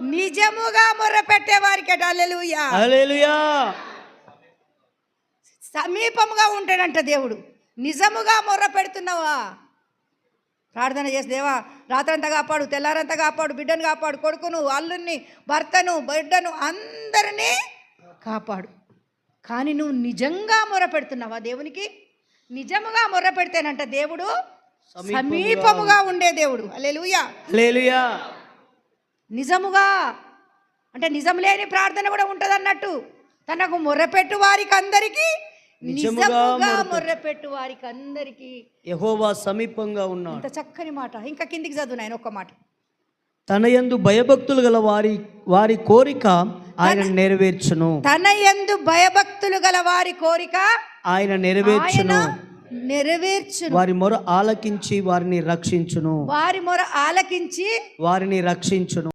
నిజముగా మొర్ర పెట్టే వారికి అల్లెలుయా హల్లెలూయా. సమీపముగా ఉంటాడంట దేవుడు. నిజముగా మొర్ర పెడుతున్నావా ప్రార్థన చేసి దేవా రాత్రంతా కాపాడు తెల్లారంతా కాపాడు బిడ్డను కాపాడు కొడుకును అల్లుని భర్తను బిడ్డను అందరినీ కాపాడు. కానీ నువ్వు నిజంగా మొర్ర పెడుతున్నావా దేవునికి? నిజముగా మొర్ర పెడితేనంట దేవుడు సమీపముగా ఉండే దేవుడు. హల్లెలూయా. నిజముగా అంటే నిజం లేని ప్రార్థన కూడా ఉంటుంది అన్నట్టు తనకు మొర్రపెట్టు వారికి అందరికీ నిజముగా మొర్రపెట్టు వారికి అందరికీ యెహోవా సమీపంగా ఉన్నాడు. చక్కని మాట. ఇంకా కిందికి చదువు నాయన ఒక్క మాట. తన యందు భయభక్తులు గల వారి వారి కోరిక ఆయన నెరవేర్చును. తన యందు భయభక్తులు గల వారి కోరిక ఆయన ఆయన నెరవేర్చును నెరవేర్చును. వారి మొర ఆలకించి వారిని రక్షించును. వారి మొర ఆలకించి వారిని రక్షించును.